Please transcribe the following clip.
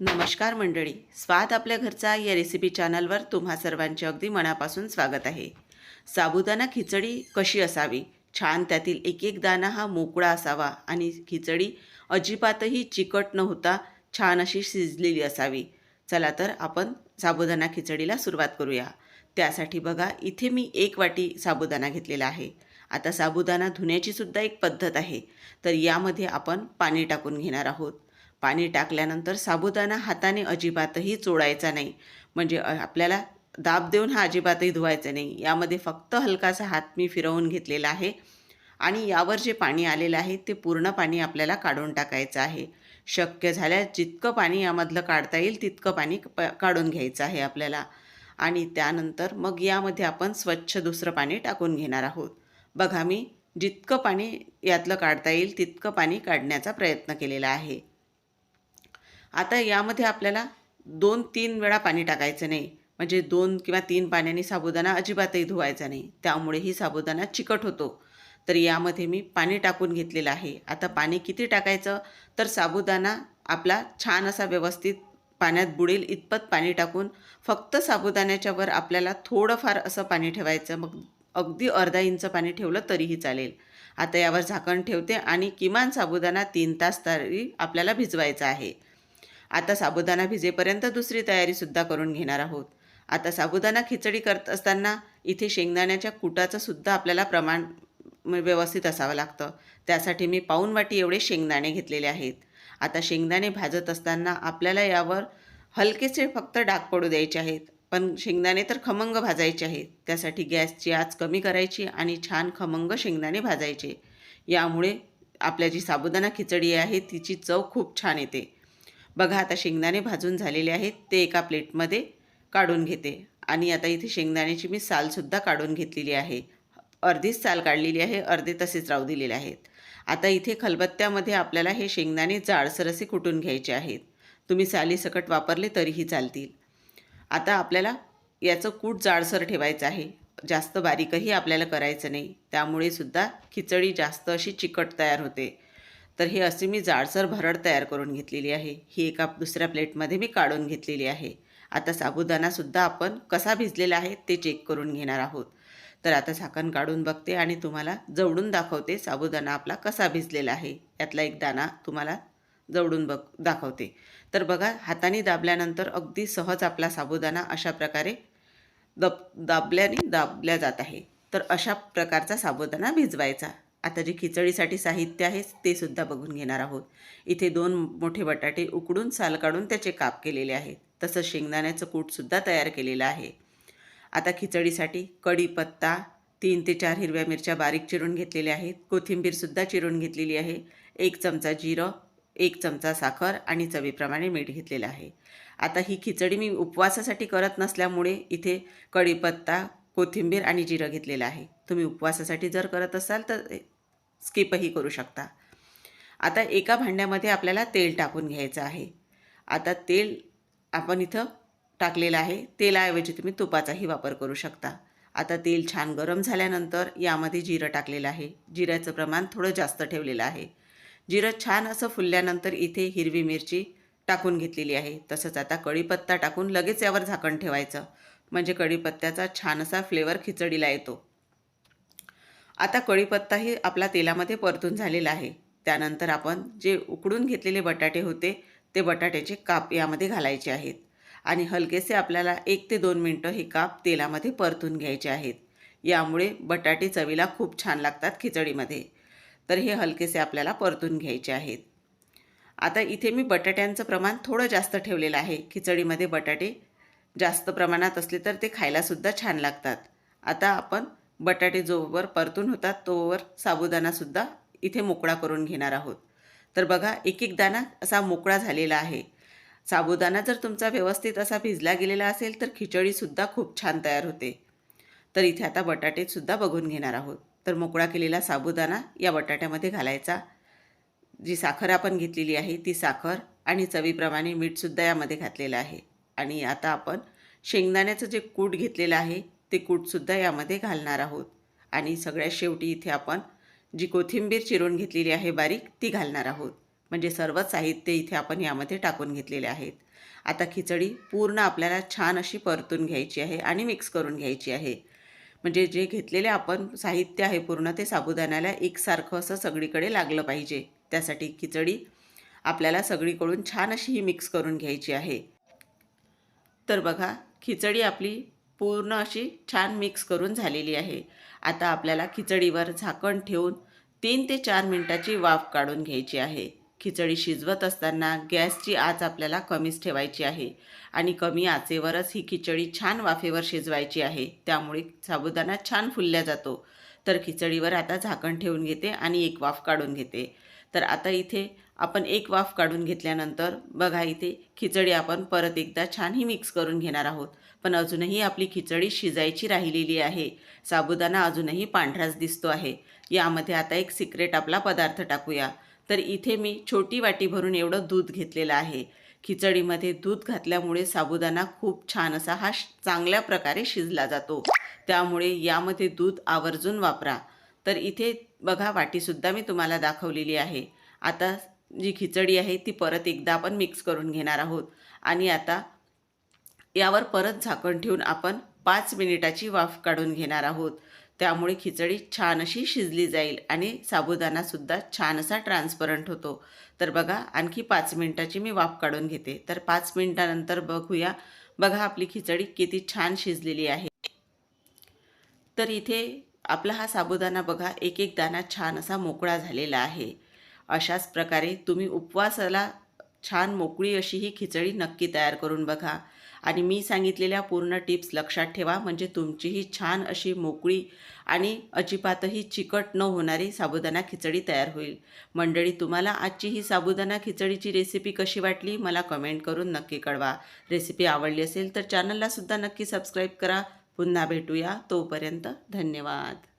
नमस्कार मंडळी स्वाद आपल्या घरचा या रेसिपी चॅनलवर तुम्हा सर्वांचे अगदी मनापासून स्वागत आहे. साबुदाणा खिचडी कशी असावी? छान त्यातील एक एक दाणा हा मोकळा असावा आणि खिचडी अजिबातही चिकट न होता छान अशी शिजलेली असावी. चला तर आपण साबुदाणा खिचडीला सुरुवात करूया. त्यासाठी बघा इथे मी एक वाटी साबुदाणा घेतलेला आहे. आता साबुदाणा धुण्याचीसुद्धा एक पद्धत आहे. तर यामध्ये आपण पाणी टाकून घेणार आहोत. पाणी टाकल्यानंतर साबुदाणा हाताने अजिबातही चोळायचा नाही. म्हणजे आपल्याला दाब देऊन हा अजिबातही धुवायचा नाही. यामध्ये फक्त हलकासा हात मी फिरवून घेतलेला आहे आणि यावर जे पाणी आलेलं आहे ते पूर्ण पाणी आपल्याला काढून टाकायचं आहे. शक्य झाल्यास जितकं पाणी यामधलं काढता येईल तितकं पाणी प काढून घ्यायचं आहे आपल्याला. आणि त्यानंतर मग यामध्ये आपण स्वच्छ दुसरं पाणी टाकून घेणार आहोत. बघा मी जितकं पाणी यातलं काढता येईल तितकं पाणी काढण्याचा प्रयत्न केलेला आहे. आता यामध्ये आपल्याला दोन तीन वेळा पाणी टाकायचं नाही. म्हणजे दोन किंवा तीन पाण्याने साबुदाणा अजिबातही धुवायचा नाही. त्यामुळेही साबुदाणा चिकट होतो. तर यामध्ये मी पाणी टाकून घेतलेलं आहे. आता पाणी किती टाकायचं? तर साबुदाणा आपला छान असा व्यवस्थित पाण्यात बुडेल इतपत पाणी टाकून फक्त साबुदाण्याच्यावर आपल्याला थोडंफार असं पाणी ठेवायचं. मग अगदी अर्धा इंच पाणी ठेवलं तरीही चालेल. आता यावर झाकण ठेवते आणि किमान साबुदाणा तीन तास तरी आपल्याला भिजवायचा आहे. आता साबुदाणा भिजेपर्यंत दुसरी तयारीसुद्धा करून घेणार आहोत. आता साबुदाणा खिचडी करत असताना इथे शेंगदाण्याच्या कुटाचं सुद्धा आपल्याला प्रमाण व्यवस्थित असावं लागतं. त्यासाठी मी पाऊन वाटी एवढे शेंगदाणे घेतलेले आहेत. आता शेंगदाणे भाजत असताना आपल्याला यावर हलकेसे फक्त डाग पडू द्यायचे आहेत. पण शेंगदाणे तर खमंग भाजायचे आहेत. त्यासाठी गॅसची आच कमी करायची आणि छान खमंग शेंगदाणे भाजायचे. यामुळे आपल्या जी साबुदाणा खिचडी आहे तिची चव खूप छान येते. बघा आता शेंगदाणे भाजून झालेले आहेत ते एका प्लेटमध्ये काढून घेते. आणि आता इथे शेंगदाण्याची मी सालसुद्धा काढून घेतलेली आहे. अर्धीच साल काढलेली आहे अर्धे तसेच राहू दिलेले आहेत. आता इथे खलबत्त्यामध्ये आपल्याला हे शेंगदाणे जाडसर असे कुटून घ्यायचे आहेत. तुम्ही सालीसकट वापरले तरीही चालतील. आता आपल्याला याचं कूट जाडसर ठेवायचं आहे. जास्त बारीकही आपल्याला करायचं नाही. त्यामुळे सुद्धा खिचडी जास्त अशी चिकट तयार होते. तर हे असे मी जाडसर भरड तयार करून घेतलेली आहे. ही एका दुसऱ्या प्लेटमध्ये मी काढून घेतलेली आहे. आता साबुदाणासुद्धा आपण कसा भिजलेला आहे ते चेक करून घेणार आहोत. तर आता झाकण काढून बघते आणि तुम्हाला जवळून दाखवते साबुदाणा आपला कसा भिजलेला आहे. यातला एक दाणा तुम्हाला जवळून बघ दाखवते. तर बघा हाताने दाबल्यानंतर अगदी सहज आपला साबुदाणा अशा प्रकारे दब दाबल्याने दाबल्या जात आहे. तर अशा प्रकारचा साबुदाणा भिजवायचा. आता जे खिचडीसाठी साहित्य आहे ते सुद्धा बघून घेणार आहोत. इथे दोन मोठे बटाटे उकडून साल काढून त्याचे काप केलेले आहेत. तसंच शेंगदाण्याचं कूटसुद्धा तयार केलेलं आहे. आता खिचडीसाठी कढीपत्ता तीन ते चार हिरव्या मिरच्या बारीक चिरून घेतलेल्या आहेत. कोथिंबीरसुद्धा चिरून घेतलेली आहे. एक चमचा जिरं एक चमचा साखर आणि चवीप्रमाणे मीठ घेतलेलं आहे. आता ही खिचडी मी उपवासासाठी करत नसल्यामुळे इथे कढीपत्ता कोथिंबीर आणि जिरं घेतलेलं आहे. तुम्ही उपवासासाठी जर करत असाल तर स्किपही करू शकता. आता एका भांड्यामध्ये आपल्याला तेल टाकून घ्यायचं आहे. आता तेल आपण इथं टाकलेलं आहे. तेलाऐवजी तुम्ही तुपाचाही वापर करू शकता. आता तेल छान गरम झाल्यानंतर यामध्ये जिरं टाकलेलं आहे. जिऱ्याचं प्रमाण थोडं जास्त ठेवलेलं आहे. जिरं छान असं फुलल्यानंतर इथे हिरवी मिरची टाकून घेतलेली आहे. तसंच आता कढीपत्ता टाकून लगेच यावर झाकण ठेवायचं. म्हणजे कढीपत्त्याचा छान असा फ्लेवर खिचडीला येतो. आता कढीपत्ताही आपला तेलामध्ये परतून झालेला आहे. त्यानंतर आपण जे उकडून घेतलेले बटाटे होते ते बटाट्याचे काप यामध्ये घालायचे आहेत. आणि हलकेसे आपल्याला एक ते दोन मिनटं हे काप तेलामध्ये परतून घ्यायचे आहेत. यामुळे बटाटे चवीला खूप छान लागतात खिचडीमध्ये. तर हे हलकेसे आपल्याला परतून घ्यायचे आहेत. आता इथे मी बटाट्यांचं प्रमाण थोडं जास्त ठेवलेलं आहे. खिचडीमध्ये बटाटे जास्त प्रमाणात असले तर ते खायलासुद्धा छान लागतात. आता आपण बटाटे जोवर परतून होतात तोवर साबुदाणासुद्धा इथे मोकळा करून घेणार आहोत. तर बघा एक एक दाणा असा मोकळा झालेला आहे. साबुदाणा जर तुमचा व्यवस्थित असा भिजला गेलेला असेल तर खिचडीसुद्धा खूप छान तयार होते. तर इथे आता बटाटेसुद्धा बघून घेणार आहोत. तर मोकळा केलेला साबुदाणा या बटाट्यामध्ये घालायचा. जी साखर आपण घेतलेली आहे ती साखर आणि चवीप्रमाणे मीठसुद्धा यामध्ये घातलेलं आहे. आणि आता आपण शेंगदाण्याचं जे कूट घेतलेलं आहे ते कूटसुद्धा यामध्ये घालणार आहोत. आणि सगळ्यात शेवटी इथे आपण जी कोथिंबीर चिरून घेतलेली आहे बारीक ती घालणार आहोत. म्हणजे सर्वच साहित्य इथे आपण यामध्ये टाकून घेतलेले आहेत. आता खिचडी पूर्ण आपल्याला छान अशी परतून घ्यायची आहे आणि मिक्स करून घ्यायची आहे. म्हणजे जे घेतलेले आपण साहित्य आहे पूर्ण ते साबुदाण्याला एकसारखं असं सगळीकडे लागलं पाहिजे. त्यासाठी खिचडी आपल्याला सगळीकडून छान अशी ही मिक्स करून घ्यायची आहे. तर बघा खिचडी आपली पूर्ण अशी छान मिक्स करून झालेली आहे. आता आपल्याला खिचडीवर झाकण ठेवून तीन ते चार मिनटाची वाफ काढून घ्यायची आहे. खिचडी शिजवत असताना गॅसची आच आपल्याला कमीच ठेवायची आहे आणि कमी आचेवरच ही खिचडी छान वाफेवर शिजवायची आहे. त्यामुळे साबुदाणा छान फुलल्या जातो. तर खिचडीवर आता झाकण ठेवून घेते आणि एक वाफ काढून घेते. तर आता इथे आपण एक वाफ काढून घेतल्यानंतर बघा इथे खिचडी आपण परत एकदा छानही मिक्स करून घेणार आहोत. पण अजूनही आपली खिचडी शिजायची राहिलेली आहे. साबुदाणा अजूनही पांढराच दिसतो आहे. यामध्ये आता एक सिक्रेट आपला पदार्थ टाकूया. तर इथे मी छोटी वाटी भरून एवढं दूध घेतलेलं आहे. खिचडीमध्ये दूध घातल्यामुळे साबुदाणा खूप छान असा हा चांगल्या प्रकारे शिजला जातो. त्यामुळे यामध्ये दूध आवर्जून वापरा. तर इथे बघा वाटीसुद्धा मी तुम्हाला दाखवलेली आहे. आता जी खिचडी आहे ती परत एकदा आपण मिक्स करून घेणार आहोत. आणि आता यावर परत झाकण ठेवून आपण पाच मिनिटाची वाफ काढून घेणार आहोत. त्यामुळे खिचडी छान अशी शिजली जाईल आणि साबुदाणासुद्धा छान असा ट्रान्सपरंट होतो. तर बघा आणखी पाच मिनिटाची मी वाफ काढून घेते. तर पाच मिनिटानंतर बघूया बघा आपली खिचडी किती छान शिजलेली आहे. तर इथे आपला हा साबुदाणा बघा एक एक दाना छान असा मोकळा झालेला आहे. अशाच प्रकारे तुम्ही उपवासाला छान मोकळी अशी ही खिचडी नक्की तयार करून बघा. आणि मी सांगितलेल्या पूर्ण टिप्स लक्षात ठेवा म्हणजे तुमचीही छान अशी मोकळी आणि अजिबातही चिकट न होणारी साबुदाणा खिचडी तयार होईल. मंडळी तुम्हाला आजची ही साबुदाणा खिचडीची रेसिपी कशी वाटली मला कमेंट करून नक्की कळवा. रेसिपी आवडली असेल तर चॅनलला सुद्धा नक्की सबस्क्राईब करा. पुन्हा भेटूया. तोपर्यंत धन्यवाद.